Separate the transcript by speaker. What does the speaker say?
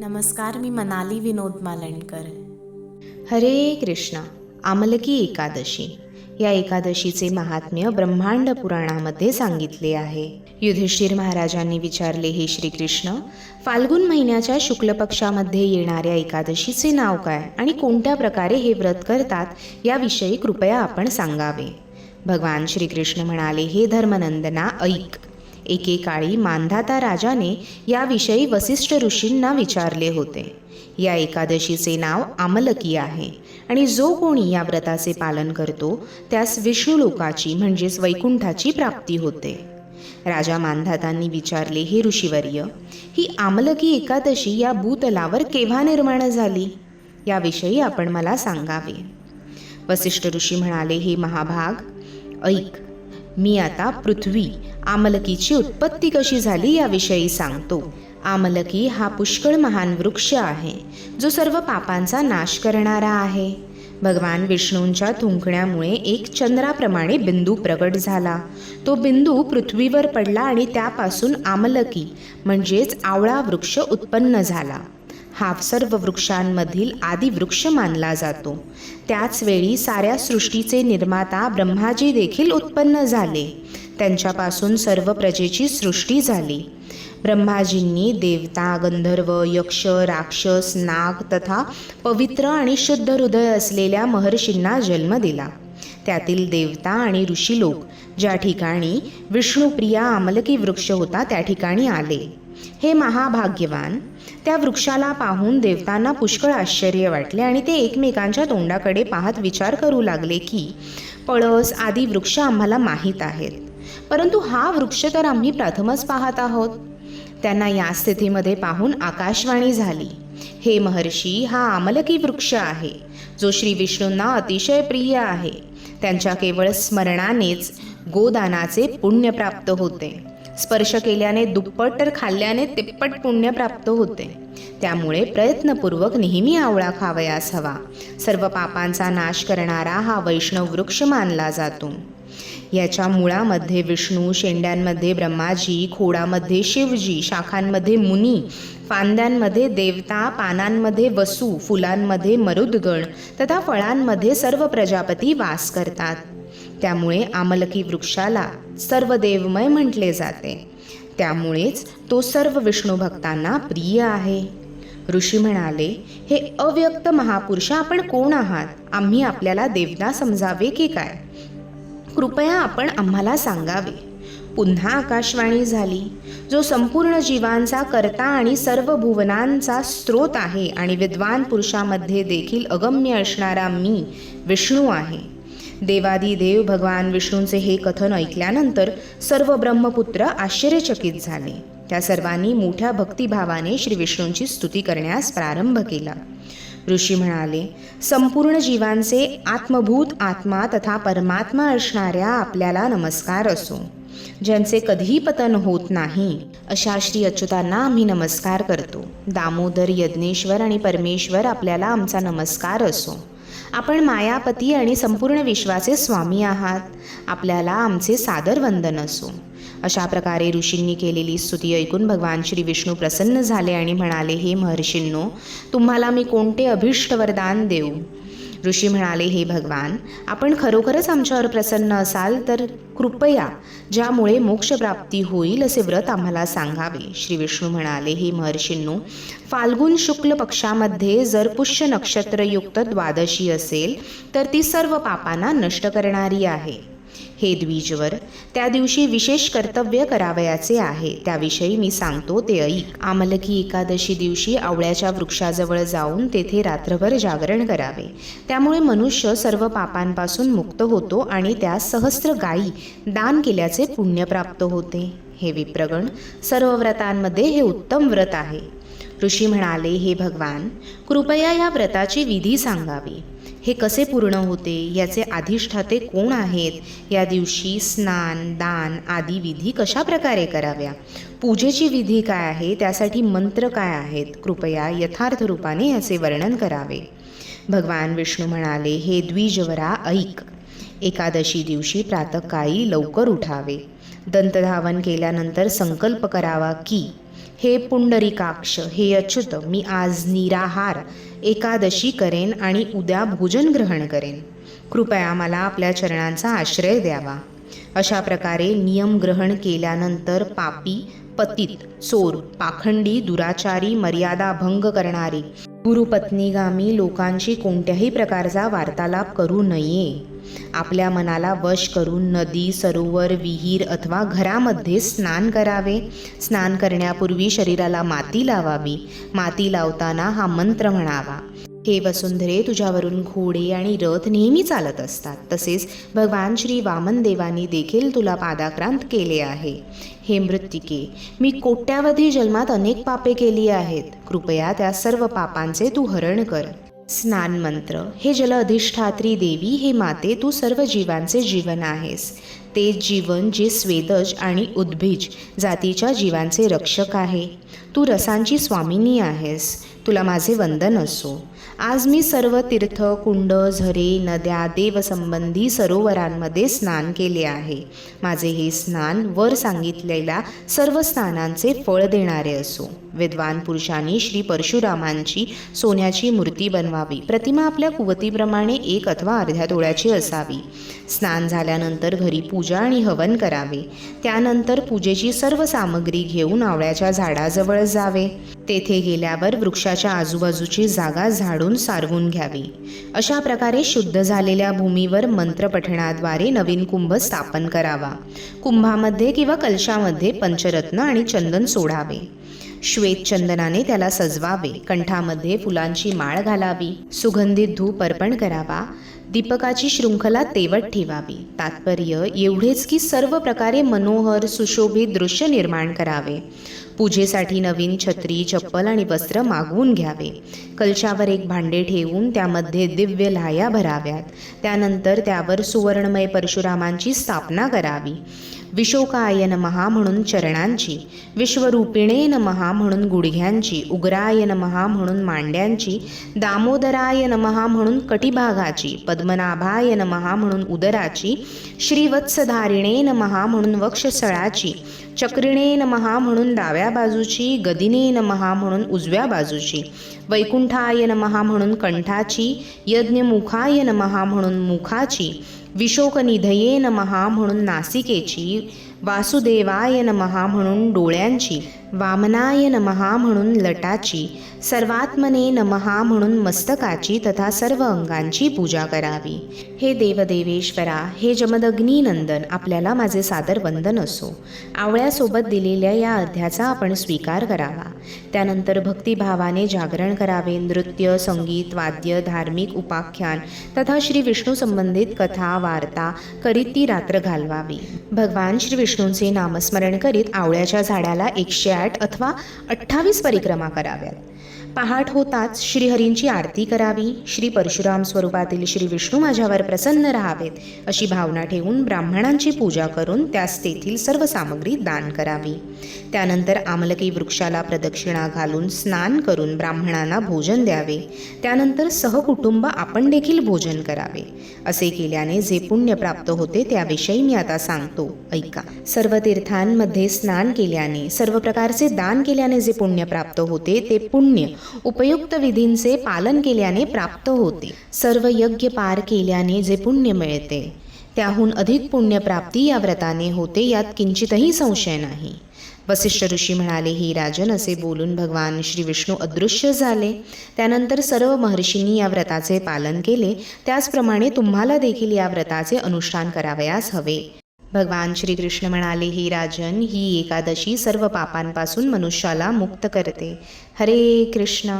Speaker 1: नमस्कार मी मनाली विनोद मालणकर.
Speaker 2: हरे कृष्ण आमलकी एकादशी. या एकादशीचे महात्म्य ब्रह्मांड पुराणामध्ये सांगितले आहे. युधिष्ठिर महाराजांनी विचारले हे श्रीकृष्ण फाल्गुन महिन्याच्या शुक्ल पक्षामध्ये येणाऱ्या एकादशीचे नाव काय आणि कोणत्या प्रकारे हे व्रत करतात याविषयी कृपया आपण सांगावे. भगवान श्रीकृष्ण म्हणाले हे धर्मनंदना ऐक. एकेकाळी मांधाता राजाने याविषयी वसिष्ठ ऋषींना विचारले होते. या एकादशीचे नाव आमलकी आहे आणि जो कोणी या व्रताचे पालन करतो त्यास विष्णुलोकाची म्हणजेच वैकुंठाची प्राप्ती होते. राजा मांधातांनी विचारले हे ऋषीवर्य ही आमलकी एकादशी या भूतलावर केव्हा निर्माण झाली? याविषयी आपण मला सांगावे. वसिष्ठ ऋषी म्हणाले हे महाभाग ऐक मी आता पृथ्वी. आमलकीची उत्पत्ती कशी झाली याविषयी सांगतो. आमलकी हा पुष्कळ महान वृक्ष आहे जो सर्व पापांचा नाश करणारा आहे. भगवान विष्णूंच्या थुंकण्यामुळे एक चंद्राप्रमाणे बिंदू प्रगट झाला. तो बिंदू पृथ्वीवर पडला आणि त्यापासून आमलकी म्हणजेच आवळा वृक्ष उत्पन्न झाला. हा सर्व वृक्षांमधील आदि वृक्ष मानला जातो. त्याच वेळी साऱ्या सृष्टीचे निर्माता ब्रह्माजी देखील उत्पन्न झाले. त्यांच्यापासून सर्व प्रजेची सृष्टी झाली. ब्रह्माजींनी देवता गंधर्व यक्ष राक्षस नाग तथा पवित्र आणि शुद्ध हृदय असलेल्या महर्षींना जन्म दिला. त्यातील देवता आणि ऋषी लोक ज्या ठिकाणी विष्णुप्रिया आमलकी वृक्ष होता त्या ठिकाणी आले. हे महाभाग्यवान त्या वृक्षाला पाहून देवतांना पुष्कळ आश्चर्य वाटले आणि ते एकमेकांच्या तोंडाकडे पाहत विचार करू लागले की पळस आदी वृक्ष आम्हाला माहीत आहेत. परंतु हा वृक्ष तर आम्ही प्रथमच पाहत आहोत. त्यांना या स्थितीमध्ये पाहून आकाशवाणी झाली. हे महर्षी हा आमलकी वृक्ष आहे जो श्री विष्णूंना अतिशय प्रिय आहे. त्यांच्या केवळ स्मरणानेच गोदानाचे पुण्य प्राप्त होते. स्पर्श केल्याने दुप्पट तर खाल्ल्याने तिप्पट पुण्य प्राप्त होते. त्यामुळे प्रयत्नपूर्वक नेहमी आवळा खावयास हवा. सर्व पापांचा नाश करणारा हा वैष्णव वृक्ष मानला जातो. याच्या मुळामध्ये विष्णू शेंड्यांमध्ये ब्रह्माजी खोडामध्ये शिवजी शाखांमध्ये मुनी फांद्यांमध्ये देवता पानांमध्ये वसू फुलांमध्ये मरुदगण तथा फळांमध्ये सर्व प्रजापती वास करतात. त्यामुळे आमलकी वृक्षाला सर्व देवमय म्हटले जाते. त्यामुळेच तो सर्व विष्णू भक्तांना प्रिय आहे. ऋषी म्हणाले हे अव्यक्त महापुरुष आपण कोण आहात? आम्ही आपल्याला देवता समजावे की काय? कृपया आपण आम्हाला सांगावे. पुन्हा आकाशवाणी झाली जो संपूर्ण जीवांचा कर्ता आणि सर्व भुवनांचा स्रोत आहे आणि विद्वान पुरुषामध्ये देखील अगम्य असणारा मी विष्णू आहे. देवादी देव भगवान विष्णूंचे हे कथन ऐकल्यानंतर सर्व ब्रह्मपुत्र आश्चर्यचकित झाले. त्या सर्वांनी मोठ्या भक्तिभावाने श्री विष्णूंची स्तुती करण्यास प्रारंभ केला. ऋषी म्हणाले संपूर्ण जीवांचे आत्मभूत आत्मा तथा परमात्मा असणाऱ्या आपल्याला नमस्कार असो. ज्यांचे कधीही पतन होत नाही अशा श्री अच्युतांना आम्ही नमस्कार करतो. दामोदर यज्ञेश्वर आणि परमेश्वर आपल्याला आमचा नमस्कार असो. आपण मायापती आणि संपूर्ण विश्वाचे स्वामी आहात. आपल्याला आमचे सादर वंदन असो. अशा प्रकारे ऋषींनी केलेली स्तुती ऐकून भगवान श्री विष्णू प्रसन्न झाले आणि म्हणाले हे महर्षींनो तुम्हाला मी कोणते अभिष्ट वरदान देऊ? ऋषी म्हणाले हे भगवान आपण खरोखरच आमच्यावर प्रसन्न असाल तर कृपया ज्यामुळे मोक्षप्राप्ती होईल असे व्रत आम्हाला सांगावे. श्री विष्णू म्हणाले हे महर्षींनो फाल्गुन शुक्ल पक्षामध्ये जर पुष्य नक्षत्रयुक्त द्वादशी असेल तर ती सर्व पापांना नष्ट करणारी आहे. हे द्विजवर त्या दिवशी विशेष कर्तव्य करावयाचे आहे. त्याविषयी मी सांगतो ते ऐक. आमलकी एकादशी दिवशी आवळ्याच्या वृक्षाजवळ जाऊन तेथे रात्रभर जागरण करावे. त्यामुळे मनुष्य सर्व पापांपासून मुक्त होतो आणि त्यास सहस्त्र गायी दान केल्याचे पुण्य प्राप्त होते. हे विप्रगण सर्व व्रतांमध्ये हे उत्तम व्रत आहे. ऋषी म्हणाले हे भगवान कृपया या व्रताची विधी सांगावी. हे कसे पूर्ण होते? याचे अधिष्ठाते कोण आहेत? या दिवशी स्नान दान आदी विधी कशा प्रकारे कराव्या? पूजेची विधी काय आहे? त्यासाठी मंत्र काय आहेत? कृपया यथार्थ रूपाने याचे वर्णन करावे. भगवान विष्णू म्हणाले हे द्विजवरा ऐक. एकादशी दिवशी प्रातकाळी लवकर उठावे. दंतधावन केल्यानंतर संकल्प करावा की हे पुंडरिकाक्ष हे अच्युत मी आज निराहार एकादशी करेन आणि उद्या भोजन ग्रहण करेन. कृपया मला आपल्या चरणांचा आश्रय द्यावा. अशा प्रकारे नियम ग्रहण केल्यानंतर पापी पतित चोर पाखंडी दुराचारी मर्यादा भंग करणारे गुरुपत्नीगामी लोकांशी कोणत्याही प्रकारचा वार्तालाप करू नये. आपल्या मनाला वश करून नदी सरोवर विहीर अथवा घरामध्ये स्नान करावे. स्नान करण्यापूर्वी शरीराला माती लावावी. माती लावताना हा मंत्र म्हणावा. हे वसुंधरे तुझ्यावरून घोडे आणि रथ नेहमी चालत असतात. तसेच भगवान श्री वामनदेवांनी देखील तुला पादाक्रांत केले आहे. हे मृत्तिके मी कोट्यावधी जन्मात अनेक पापे केली आहेत. कृपया त्या सर्व पापांचे तू हरण कर. स्नान मंत्र. हे जल अधिष्ठात्री देवी हे माते तू सर्व जीवांचे जीवन आहेस. ते जीवन जे स्वेदज आणि उद्भिज जातीच्या जीवांचे रक्षक आहे. तू रसांची स्वामिनी आहेस. तुला माझे वंदन असो. आज मी सर्व तीर्थ कुंड झरे नद्या देवसंबंधी सरोवरांमध्ये स्नान केले आहे. माझे हे स्नान वर सांगितलेल्या सर्व स्नानांचे फळ देणारे असो. विद्वान पुरुषांनी श्री परशुरामांची सोन्याची मूर्ती बनवावी. प्रतिमा आपल्या कुवतीप्रमाणे एक अथवा अर्ध्या तोळ्याची असावी. स्नान झाल्यानंतर घरी पूजा आणि हवन करावे. त्यानंतर पूजेची सर्व सामग्री घेऊन आवळ्याच्या झाडाजवळ जावे. तेथे गेल्यावर वृक्षाच्या आजूबाजूची जागा झाडून सारवून घ्यावी. अशा प्रकारे शुद्ध झालेल्या भूमीवर मंत्रपठणाद्वारे नवीन कुंभ स्थापन करावा. कुंभामध्ये किंवा कलशामध्ये पंचरत्न आणि चंदन सोडावे. श्वेतचंदनाने त्याला सजवावे. कंठामध्ये फुलांची माळ घालावी. सुगंधित धूप अर्पण करावा. दीपकाची शृंखला तेवट ठेवावी. तात्पर्य एवढेच की सर्व प्रकारे मनोहर सुशोभित दृश्य निर्माण करावे. पूजेसाठी नवीन छत्री चप्पल आणि वस्त्र मागवून घ्यावे. कलशावर एक भांडे ठेवून त्यामध्ये दिव्य लाह्या भराव्यात. त्यानंतर त्यावर सुवर्णमय परशुरामांची स्थापना करावी. विशोकाय नमहा म्हणून चरणांची विश्वरूपिणे नमहा म्हणून गुडघ्यांची उग्राय नमहा म्हणून मांड्यांची दामोदराय नमहा म्हणून कटिभागाची पद्मनाभाय नमहा म्हणून उदराची श्रीवत्सधारिणे नमहा म्हणून वक्षस्थळाची चक्रिणे नमहा म्हणून डाव्या बाजूची गदिने नमहा म्हणून उजव्या बाजूची वैकुंठाय नमहा म्हणून कंठाची यज्ञमुखाय नमहा म्हणून मुखाची विशोकनिधये नमहा म्हणून नासिकेची वासुदेवाय नमहा म्हणून डोळ्यांची वामनाय नमहा म्हणून लटाची सर्वात्मने नमहा म्हणून मस्तकाची तथा सर्व अंगांची पूजा करावी. हे देवदेवेश्वरा हे जमदग्नी नंदन आपल्याला माझे सादर वंदन असो. आवळ्यासोबत दिलेल्या या अध्याचा आपण स्वीकार करावा. त्यानंतर भक्तिभावाने जागरण करावे. नृत्य संगीत वाद्य धार्मिक उपाख्यान तथा श्री विष्णू संबंधित कथा वार्ता करीत ती रात्र घालवावी. भगवान श्री विष्णूंचे नामस्मरण करीत आवळ्याच्या झाडाला एकशे વિરાટ અથવા અઠ્ઠાવીસ પરિક્રમા કરાવ્યા. पहाट होताच श्रीहरींची आरती करावी. श्री परशुराम स्वरूपातील श्री विष्णू माझ्यावर प्रसन्न राहावेत अशी भावना ठेवून ब्राह्मणांची पूजा करून त्यास तेथील सर्व सामग्री दान करावी. त्यानंतर आमलकी वृक्षाला प्रदक्षिणा घालून स्नान करून ब्राह्मणांना भोजन द्यावे. त्यानंतर सहकुटुंब आपण देखील भोजन करावे. असे केल्याने जे पुण्य प्राप्त होते त्याविषयी मी आता सांगतो. ऐका. सर्व तीर्थांमध्ये स्नान केल्याने सर्व प्रकारचे दान केल्याने जे पुण्य प्राप्त होते ते पुण्य उपयुक्त विधींचे पालन केल्याने प्राप्त होते. सर्व यज्ञ पार केल्याने जे पुण्य मिळते त्याहून अधिक पुण्यप्राप्ती या व्रताने होते यात किंचितही संशय नाही. वसिष्ठ ऋषी म्हणाले ही राजन असे बोलून भगवान श्री विष्णू अदृश्य झाले. त्यानंतर सर्व महर्षींनी या व्रताचे पालन केले. त्याचप्रमाणे तुम्हाला देखील या व्रताचे अनुष्ठान करावयास हवे. भगवान श्रीकृष्ण म्हणाले ही राजन ही एकादशी सर्व पापांपासून मनुष्याला मुक्त करते. हरे कृष्ण.